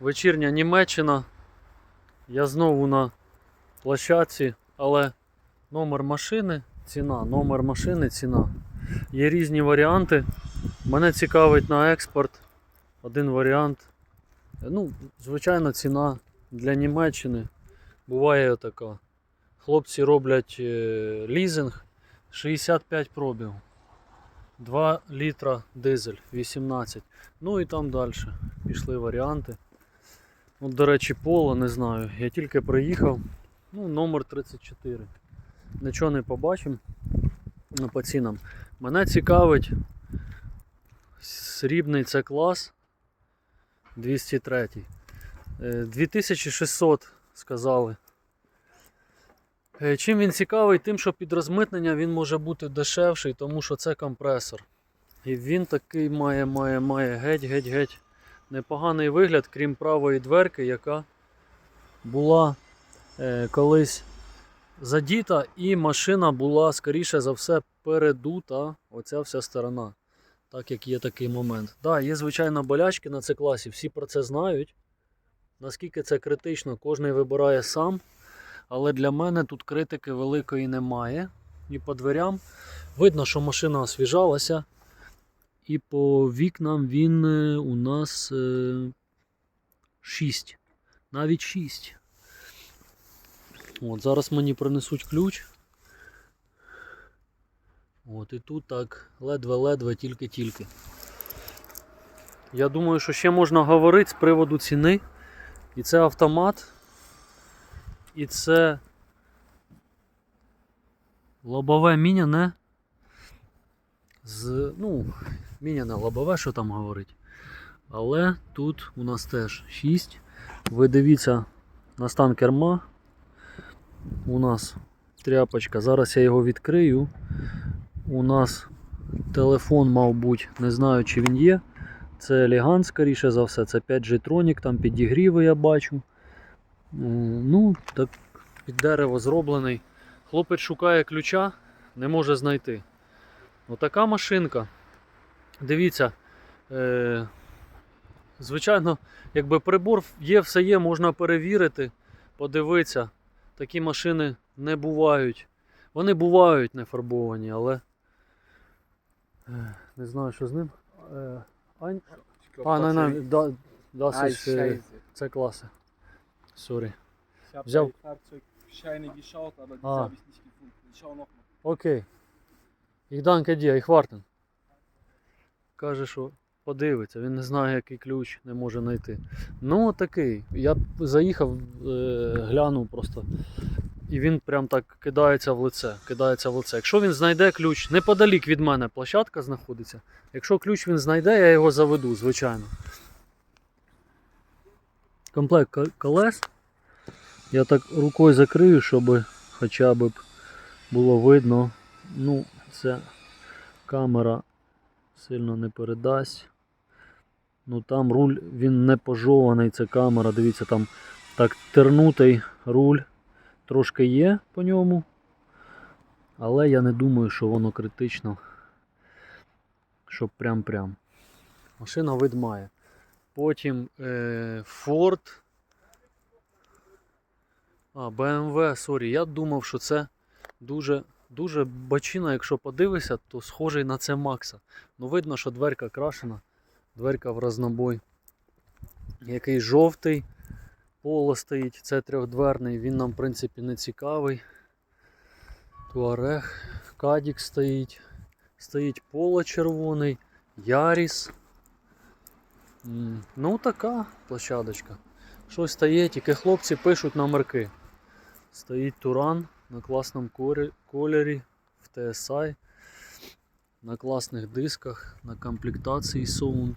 Вечірня Німеччина. Я знову на площадці, але номер машини, ціна, номер машини, ціна. Є різні варіанти. Мене цікавить на експорт один варіант. Ну, звичайно, ціна для Німеччини буває така. Хлопці роблять е, лізинг 65 пробів. 2 літра дизель 18. Ну і там далі пішли варіанти. От, до речі, поло не знаю. Я тільки приїхав. Ну, номер 34. Нічого не побачимо ну, по цінам. Мене цікавить срібний це клас 203. Е, 2600 сказали. Е, Чим він цікавий? Тим, що під розмитнення він може бути дешевший, тому що це компресор. І він такий має, має, має геть-геть-геть непоганий вигляд, крім правої дверки, яка була е, колись задіта, і машина була, скоріше за все, передута. Оця вся сторона. Так як є такий момент. Так, да, є, звичайно, болячки на це класі, всі про це знають. Наскільки це критично, кожен вибирає сам. Але для мене тут критики великої немає. І по дверям видно, що машина освіжалася. І по вікнам він е, у нас 6. Навіть 6. От, зараз мені принесуть ключ. От, і тут так ледве-ледве, тільки-тільки. Я думаю, що ще можна говорити з приводу ціни. І це автомат. І це лобове міняне. З, ну, міняне лобове, що там говорить. Але тут у нас теж 6. Ви дивіться на стан керма. У нас тряпочка. Зараз я його відкрию. У нас телефон, мав бути, не знаю, чи він є. Це Елегант, скоріше за все, це 5G Tronic, там підігріви я бачу. Е, Ну, так під дерево зроблений. Хлопець шукає ключа, не може знайти. Отака машинка. Дивіться. Е, звичайно, якби прибор є, все є, можна перевірити, подивитися. Такі машини не бувають. Вони бувають не фарбовані, але е, не знаю, що з ним. Е, Ань... А, не, не, да, äh, це класи. Sorry. Ich habe Schau. Fahrzeugscheine geschaut, aber diese Ah. habe ich nicht gefunden. Ich schau nochmal. Окей. Ich danke dir, ich warten. Каже, що подивиться, він не знає, який ключ не може знайти. Ну, такий. Я б заїхав, е, глянув просто. І він прям так кидається в лице. Кидається в лице. Якщо він знайде ключ, неподалік від мене площадка знаходиться. Якщо ключ він знайде, я його заведу, звичайно. Комплект колес. Я так рукою закрию, щоб хоча б було видно. Ну, це камера сильно не передасть. Ну там руль він не пожований, це камера. Дивіться, там так тернутий руль трошки є по ньому. Але я не думаю, що воно критично. Щоб прям-прям. Машина вид має. Потім е, Ford. А, BMW, сорі, я думав, що це дуже, дуже бачина, якщо подивишся, то схожий на це Макса. Ну видно, що дверка крашена, дверка в разнобой. Який жовтий поло стоїть, це трьохдверний, він нам в принципі не цікавий. Туарег, Кадік стоїть. Стоїть поло червоний, Яріс. Ну така площадочка. Щось стає, тільки хлопці пишуть номерки. Стоїть Туран на класному кольорі в TSI, на класних дисках, на комплектації Sound.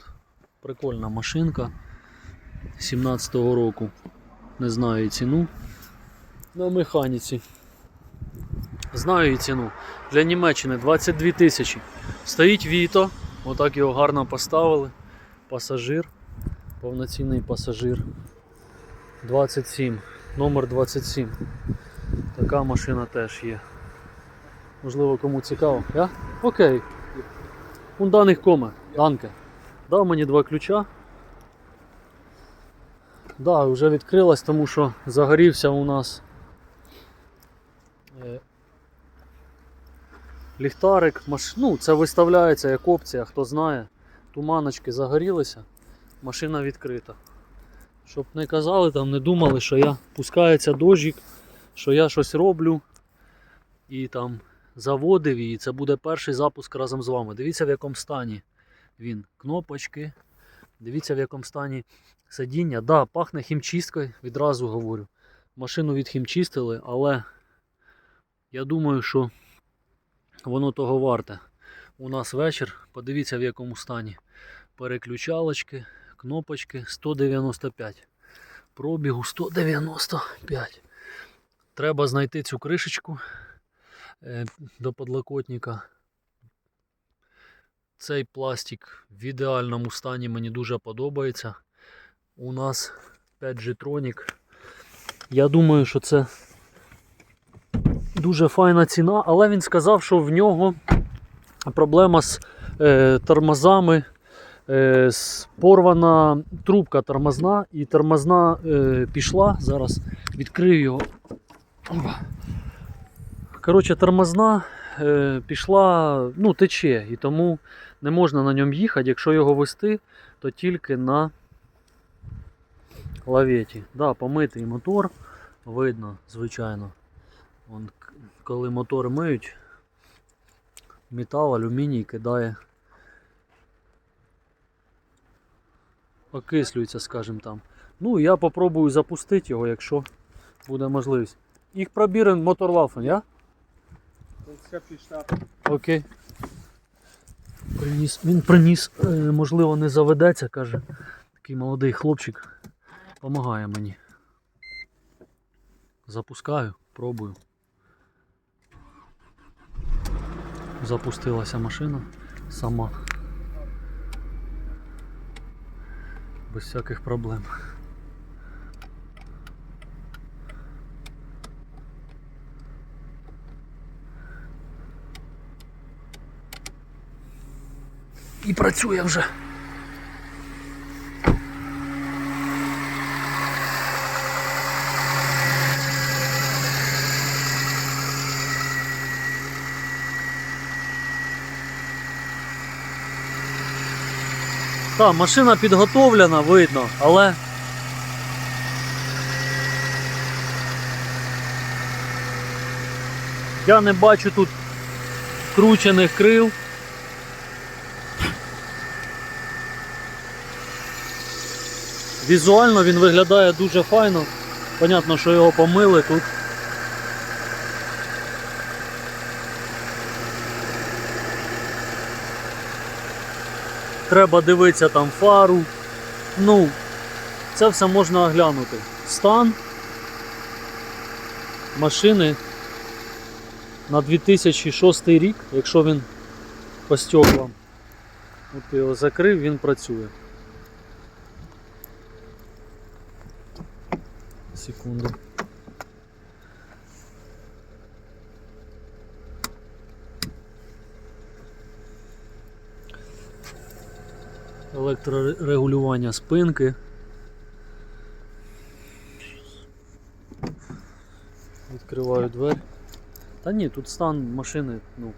Прикольна машинка 17-го року. Не знаю ціну. На механіці. Знаю її ціну. Для Німеччини 22 тисячі. Стоїть Віто, отак його гарно поставили. Пасажир, повноцінний пасажир. 27, номер 27. Така машина теж є. Можливо, кому цікаво. Я? Окей. Унданих коме. Данке. Дав мені два ключа. Да, вже відкрилась, тому що загорівся у нас е, ліхтарик. Ну, це виставляється як опція, хто знає. Туманочки загорілися, машина відкрита. Щоб не казали, там не думали, що я пускається дощик, що я щось роблю і там заводив її. Це буде перший запуск разом з вами. Дивіться в якому стані він. Кнопочки. Дивіться в якому стані сидіння. Да, пахне хімчисткою, відразу говорю. Машину відхімчистили, але я думаю, що воно того варте. У нас вечір. Подивіться в якому стані. Переключалочки, кнопочки 195. Пробігу 195. Треба знайти цю кришечку е, до подлокотника. Цей пластик в ідеальному стані мені дуже подобається. У нас 5G Tronic. Я думаю, що це дуже файна ціна, але він сказав, що в нього проблема з е, тормозами. Е, с- порвана трубка тормозна і тормозна е, пішла. Зараз відкрию його. Коротше, тормозна е, пішла, ну, тече, і тому не можна на ньому їхати. Якщо його вести, то тільки на лаветі. Да, помитий мотор, видно, звичайно. Вон, коли мотор миють, метал, алюміній кидає. Окислюється, скажімо там. Ну, я попробую запустити його, якщо буде можливість. Їх пробірен моторлафен, я? Окей. Приніс. Він приніс, е, можливо, не заведеться, каже. Такий молодий хлопчик. Помагає мені. Запускаю, пробую. Запустилася машина сама. Без всяких проблем. І працює вже. Так, машина підготовлена, видно, але. Я не бачу тут кручених крил. Візуально він виглядає дуже файно. Понятно, що його помили тут. Треба дивитися там фару. Ну, це все можна оглянути. Стан машини на 2006 рік, якщо він по стеклам. От його закрив, він працює. Секунду. Електрорегулювання спинки. Відкриваю двері. Та ні, тут стан машини, ну.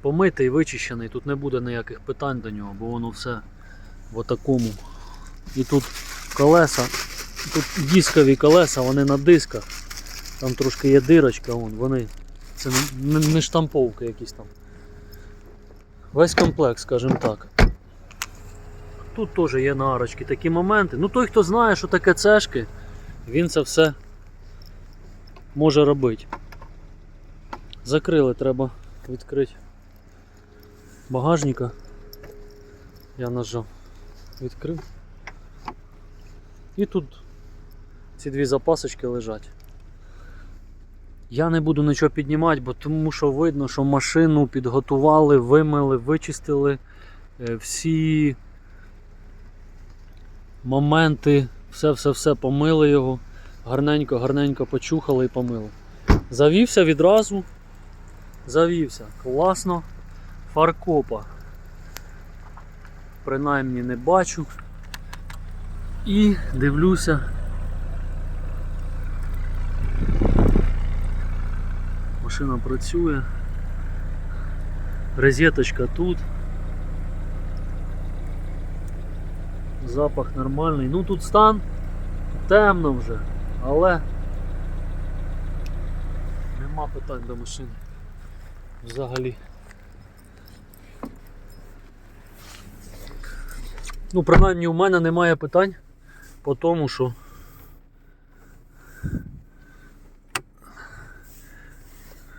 Помитий, вичищений, тут не буде ніяких питань до нього, бо воно все в такому. І тут колеса, тут дискові колеса, вони на дисках. Там трошки є дирочка, вон, вони. Це не, штамповки якісь там. Весь комплект, скажімо так. Тут теж є нарочки, такі моменти. Ну той, хто знає, що таке цешки, він це все може робити. Закрили, треба відкрити багажника. Я нажав. Відкрив. І тут ці дві запасочки лежать. Я не буду нічого піднімати, бо тому що видно, що машину підготували, вимили, вичистили е, всі моменти, все-все-все помили його, гарненько, гарненько почухали і помили. Завівся відразу. Завівся. Класно. Фаркопа. Принаймні не бачу. І дивлюся. Машина працює. Розеточка тут. Запах нормальний. Ну тут стан темно вже, але нема питань до машини. Взагалі. Ну, принаймні у мене немає питань по тому, що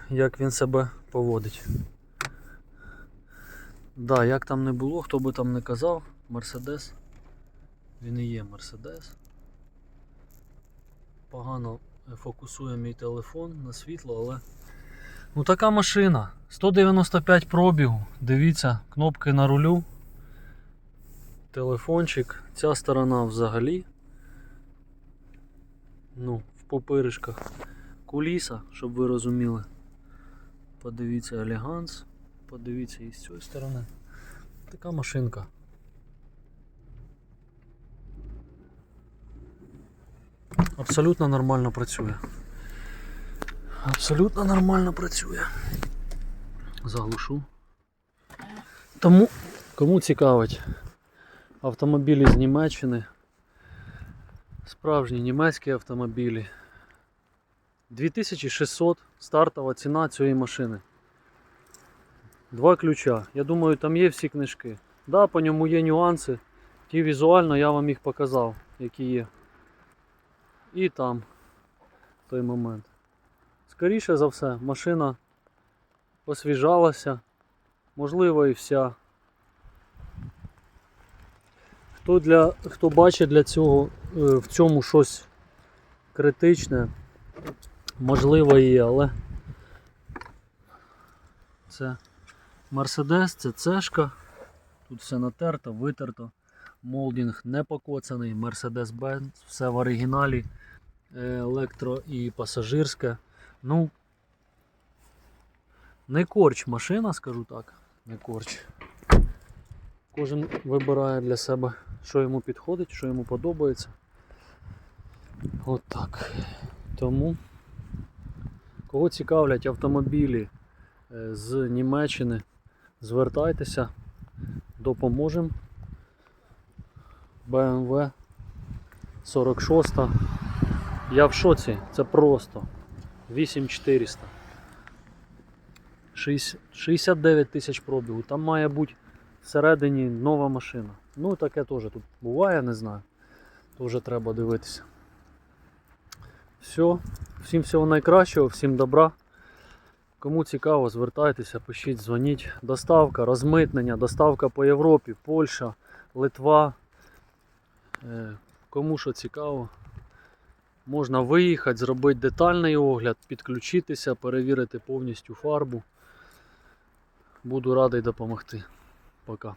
як він себе поводить. Да, як там не було, хто би там не казав, Мерседес. Він і є Мерседес. Погано фокусує мій телефон на світло, але. Ну така машина. 195 пробігу. Дивіться, кнопки на рулю. Телефончик. Ця сторона взагалі. Ну, в попиришках. Куліса, щоб ви розуміли. Подивіться елеганс. Подивіться і з цієї сторони. Така машинка. Абсолютно нормально працює. Абсолютно нормально працює. Заглушу. Тому, кому цікавить автомобілі з Німеччини, справжні німецькі автомобілі. 2600 стартова ціна цієї машини. Два ключа. Я думаю, там є всі книжки. Да, по ньому є нюанси. Ті візуально я вам їх показав, які є. І там в той момент. Скоріше за все, машина освіжалася, можливо і вся. Хто, для, хто бачить для цього е, в цьому щось критичне, можливо є, але це Мерседес, це цешка. Тут все натерто, витерто. Молдінг не покоцаний, Mercedes-Benz, все в оригіналі, е, електро і пасажирське. Ну, не корч машина, скажу так. Не корч. Кожен вибирає для себе, що йому підходить, що йому подобається. От так. Тому, кого цікавлять автомобілі е, з Німеччини, звертайтеся, допоможемо. BMW 46. Я в шоці, це просто 8400. 69 тисяч пробігу. Там має бути всередині нова машина. Ну таке теж тут буває, не знаю. То вже треба дивитися. Все. Всім всього найкращого, всім добра. Кому цікаво, звертайтеся, пишіть, дзвоніть. Доставка, розмитнення, доставка по Європі, Польща, Литва. Е, Кому що цікаво, можна виїхати, зробити детальний огляд, підключитися, перевірити повністю фарбу. Буду радий допомогти. Пока.